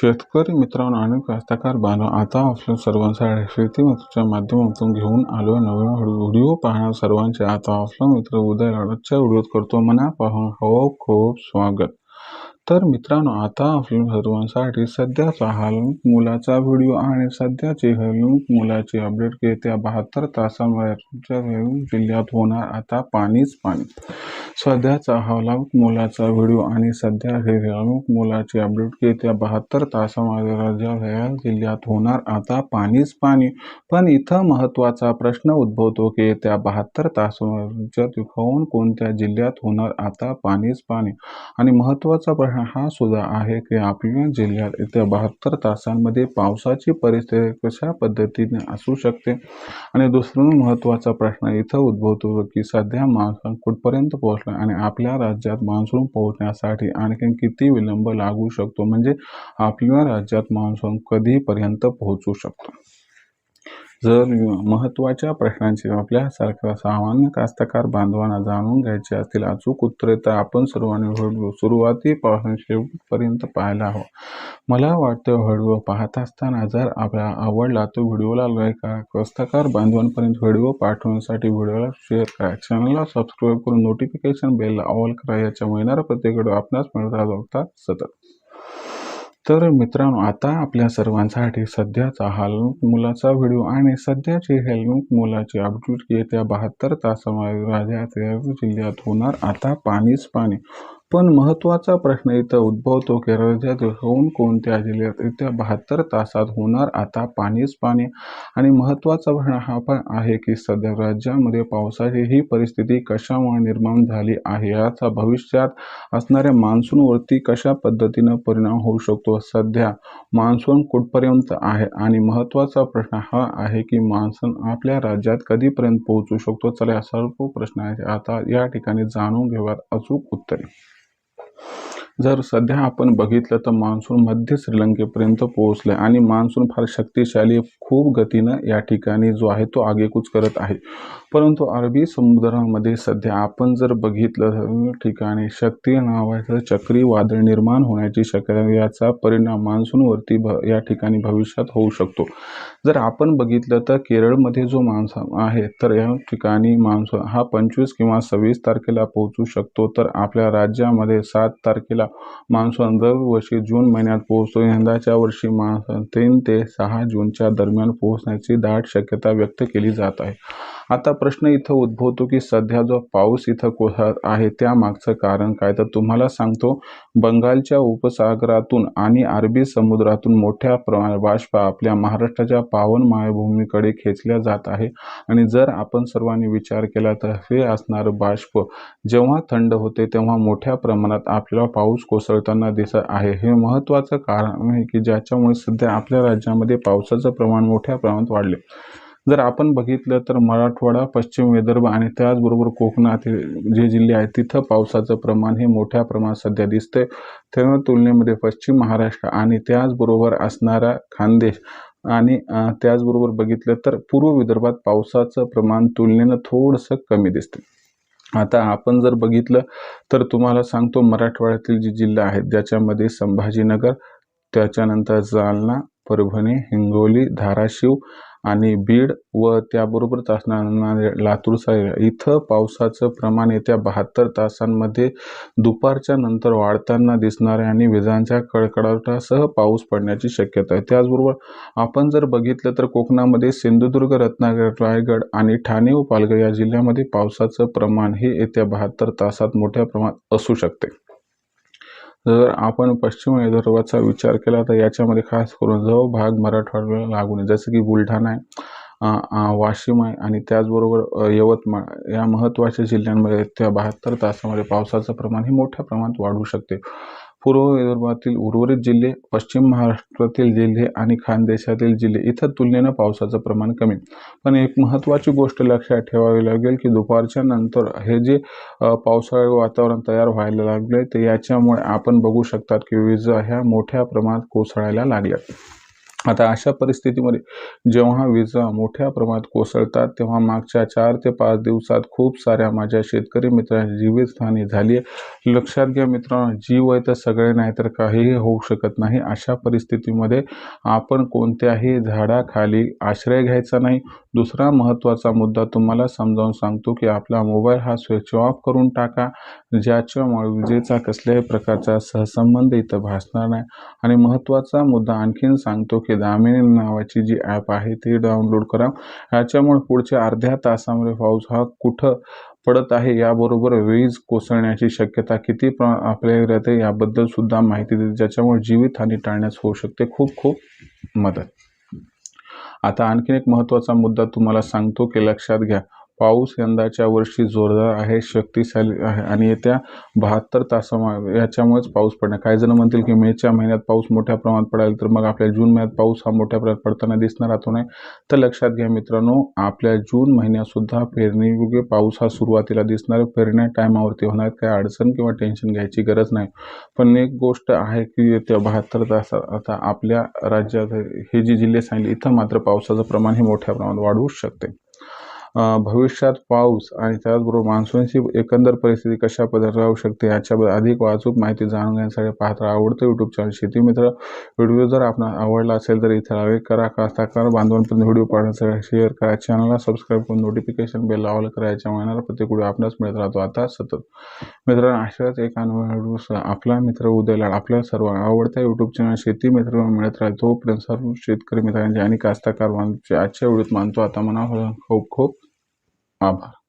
शेतकरी मित्रांनो आणि कास्तकार बांधव आता आपल्या सर्वांसाठी शेतीमतीच्या माध्यमातून घेऊन आलो नवीन व्हिडिओ पाहणार सर्वांचे. आता आपला मित्र उदय लाडच्या व्हिडिओत करतो. मना पाहून खूप खूप स्वागत. तर मित्रांनो आता आपल्या सर्वांसाठी सध्याचा हालूक मुलाचा व्हिडिओ आणि सध्याची हलमुख मुलाची अपडेट येत्या बहात्तर तासांवर जिल्ह्यात होणार आता पाणीच पाणी. सध्याचा हलमुख मुलाचा व्हिडिओ आणि सध्या हे हलमुख मुलाची अपडेट येत्या बहात्तर तासामध्ये राज्या जिल्ह्यात होणार आता पाणीच पाणी. पण इथं महत्त्वाचा प्रश्न उद्भवतो की येत्या बहात्तर तासामध्ये होऊन कोणत्या जिल्ह्यात होणार आता पाणीच पाणी? आणि महत्त्वाचा प्रश्न हा सुद्धा आहे की आपल्या जिल्ह्यात येत्या बहात्तर तासांमध्ये पावसाची परिस्थिती कशा पद्धतीने असू शकते? आणि दुसरा महत्त्वाचा प्रश्न इथं उद्भवतो की सध्या मान्सून कुठपर्यंत पोहोचला आणि आपल्या राज्यात मान्सून पोहोचण्यासाठी आणखी किती विलंब लागू शकतो? म्हणजे आपल्या राज्यात मान्सून कधीपर्यंत पोहोचू शकतो? जर महत्त्वाच्या प्रश्नांची आपल्यासारख्या सामान्य कास्तकार बांधवांना जाणून घ्यायचे असतील अचूक उत्तरे तर आपण सर्वांनी व्हिडिओ सुरुवातीपासून शेवटपर्यंत पाहायला हवं. मला वाटतं व्हिडिओ पाहत असताना जर आपल्याला आवडला तर व्हिडिओला लाईक करा. कास्तकार बांधवांपर्यंत व्हिडिओ पाठवण्यासाठी व्हिडिओला शेअर करा. चॅनलला सबस्क्राईब करून नोटिफिकेशन बेलला ऑल करा. याच्या महिन्याला प्रत्येक व्हिडिओ आपणास मिळत राहतात सतत. तर मित्रांनो आता आपल्या सर्वांसाठी सध्याचा हालमुख मुलाचा व्हिडिओ आणि सध्याची हेलमुख मुलाची अपडेट येत्या बहात्तर तासामध्ये राज्यात जिल्ह्यात होणार. आता पाणीच पाणी. पण महत्त्वाचा प्रश्न इथं उद्भवतो की राज्यात होऊन कोणत्या जिल्ह्यात येत्या बहात्तर तासात होणार आता पाणीच पाणी? आणि महत्त्वाचा प्रश्न हा पण आहे की सध्या राज्यामध्ये पावसाची ही परिस्थिती कशामुळे निर्माण झाली आहे? याचा भविष्यात असणाऱ्या मान्सूनवरती कशा पद्धतीनं परिणाम होऊ शकतो? सध्या मान्सून कुठपर्यंत आहे? आणि महत्त्वाचा प्रश्न हा आहे की मान्सून आपल्या राज्यात कधीपर्यंत पोहोचू शकतो? चला या सर्व प्रश्नाचे आता या ठिकाणी जाणून घेऊयात. अचूक उत्तरे. जर सध्या आपण बघितलं तर मान्सून मध्य श्रीलंकेपर्यंत पोहोचलंय आणि मान्सून फार शक्तिशाली खूप गतीनं या ठिकाणी जो आहे तो आगेकूच करत आहे. परंतु अरबी समुद्रामध्ये सध्या आपण जर बघितलं ठिकाणी शक्ती नावाचं चक्रीवादळ निर्माण होण्याची शक्यता याचा परिणाम मान्सूनवरती भ या ठिकाणी भविष्यात होऊ शकतो. जर आपण बघितलं तर केरळमध्ये जो मान्सून आहे तर या ठिकाणी मान्सून हा पंचवीस किंवा सव्वीस तारखेला पोहोचू शकतो. तर आपल्या राज्यामध्ये सात तारखेला मान्सून दरवर्षी जून महिन्यात पोहोचतो. यंदाच्या वर्षी मान्सून तीन ते सहा जूनच्या दरम्यान पोहोचण्याची दाट शक्यता व्यक्त केली जात आहे. आता प्रश्न इथं उद्भवतो की सध्या जो पाऊस इथं कोसळत आहे त्यामागचं कारण काय? तर तुम्हाला सांगतो बंगालच्या उपसागरातून आणि अरबी समुद्रातून मोठ्या प्रमाणात बाष्प आपल्या महाराष्ट्राच्या पावन मायभूमीकडे खेचल्या जात आहे. आणि जर आपण सर्वांनी विचार केला तर हे असणारं बाष्प. जेव्हा थंड होते तेव्हा मोठ्या प्रमाणात आपल्याला पाऊस कोसळताना दिसत आहे. हे महत्त्वाचं कारण आहे की ज्याच्यामुळे सध्या आपल्या राज्यामध्ये पावसाचं प्रमाण मोठ्या प्रमाणात वाढले. जर आपण बघितलं तर मराठवाडा पश्चिम विदर्भ आणि त्याचबरोबर कोकणातील जे जिल्हे आहेत तिथं पावसाचं प्रमाण हे मोठ्या प्रमाणात सध्या दिसतंय. त्या तुलनेमध्ये पश्चिम महाराष्ट्र आणि त्याचबरोबर असणारा खानदेश आणि त्याचबरोबर बघितलं तर पूर्व विदर्भात पावसाचं प्रमाण तुलनेनं थोडंसं कमी दिसते आता आपण जर बघितलं तर तुम्हाला सांगतो मराठवाड्यातील जे जिल्हा आहेत ज्याच्यामध्ये संभाजीनगर त्याच्यानंतर जालना परभणी हिंगोली धाराशिव आणि बीड व त्याबरोबरच असणारा लातूर इथं पावसाचं प्रमाण येत्या बहात्तर तासांमध्ये दुपारच्या नंतर वाढताना दिसणारे आणि विजांच्या कडकडाटासह पाऊस पडण्याची शक्यता आहे. त्याचबरोबर आपण जर बघितलं तर कोकणामध्ये सिंधुदुर्ग रत्नागिरी रायगड आणि ठाणे व पालघर या जिल्ह्यामध्ये पावसाचं प्रमाण हे येत्या बहात्तर तासात मोठ्या प्रमाणात असू शकते. जर आपण पश्चिम विदर्भाचा विचार केला तर याच्यामध्ये खास करून जो भाग मराठवाड्याला लागून आहे जसं की बुलढाणा आहे वाशिम आहे आणि त्याचबरोबर यवतमाळ या महत्त्वाच्या जिल्ह्यांमध्ये त्या बहात्तर तासामध्ये पावसाचं प्रमाण हे मोठ्या प्रमाणात वाढू शकते. पूर्व विदर्भातील उर्वरित जिल्हे पश्चिम महाराष्ट्रातील जिल्हे आणि खानदेशातील जिल्हे. इथं तुलनेनं पावसाचं प्रमाण कमी. पण एक महत्त्वाची गोष्ट लक्षात ठेवावी लागेल की दुपारच्या नंतर हे जे पावसाळी वातावरण तयार व्हायला लागले तर याच्यामुळे आपण बघू शकतात की विजा ह्या मोठ्या प्रमाणात कोसळायला लागल्या आता अशा परिस्थितीमध्ये जेव्हा विजा मोठ्या प्रमाणात कोसळतात तेव्हा मागच्या चार ते पाच दिवसात खूप साऱ्या माझ्या शेतकरी मित्रांची जीवितहानी झाली आहे. लक्षात घ्या मित्रांनो जीव आहे तर सगळे नाही तर काहीही होऊ शकत नाही. अशा परिस्थितीमध्ये आपण कोणत्याही झाडाखाली आश्रय घ्यायचा नाही. दुसरा महत्त्वाचा मुद्दा तुम्हाला समजावून सांगतो की आपला मोबाईल हा स्विच ऑफ करून टाका ज्याच्यामुळे विजेचा कसल्याही प्रकारचा सहसंबंध इथं भासणार नाही. आणि महत्त्वाचा मुद्दा आणखीन सांगतो की दामिनी नावाची जी ॲप आहे ती डाउनलोड करा. याच्यामुळे पुढच्या अर्ध्या तासामध्ये पाऊस हा कुठं पडत आहे याबरोबर वीज कोसळण्याची शक्यता किती प्र आपल्या राहते याबद्दल सुद्धा माहिती देते. ज्याच्यामुळे जीवितहानी टाळण्यास होऊ शकते. खूप खूप मदत. आता आणखीन एक महत्त्वाचा मुद्दा तुम्हाला सांगतो की लक्षात घ्या. पाऊस यंदाच्या वर्षी जोरदार आहे शक्तिशाली आहे आणि येत्या बहात्तर तासा याच्यामुळेच पाऊस पडणार. काही जण म्हणतील की मेच्या महिन्यात पाऊस मोठ्या प्रमाणात पडेल तर मग आपल्या जून महिन्यात पाऊस हा मोठ्या प्रमाणात पडताना दिसणार राहतो नाही. तर लक्षात घ्या मित्रांनो आपल्या जून महिन्यातसुद्धा पेरणीयोग्य पाऊस हा सुरुवातीला दिसणार. पेरण्या टायमावरती होणार काही अडचण किंवा टेन्शन घ्यायची गरज नाही. पण एक गोष्ट आहे की येत्या बहात्तर तासात आता आपल्या राज्यात हे जी जिल्हे सांगले इथं मात्र पावसाचं प्रमाण हे मोठ्या प्रमाणात वाढवू शकते. भविष्यात पाऊस आणि त्याचबरोबर मान्सूनची एकंदर परिस्थिती कशा पद्धत राहू शकते याच्याबद्दल अधिक वाचूक माहिती जाणून घेण्यासाठी पाहत राहा आवडतं यूट्यूब चॅनल शेती मित्र व्हिडिओ जर आपण आवडला असेल तर इथे लाईक करा कास्ताकार बांधवांपर्यंत व्हिडिओ पाहण्यासाठी शेअर करा. चॅनलला सबस्क्राईब करून नोटिफिकेशन बेल लावलं करायच्या याच्यामुळे येणारा प्रत्येक व्हिडिओ आपल्याच मिळत राहतो. आता सतत. मित्रांनो अशाच एक अनुभव आपला मित्र उदयला आपल्या सर्व आवडत्या यूट्यूब चॅनल शेती मित्र मिळत राहतो तोपर्यंत सर्व शेतकरी मित्रांचे आणि कास्ताकार बांधवांचे आजच्या व्हिडिओत मानतो. आता मना खूप खूप আবার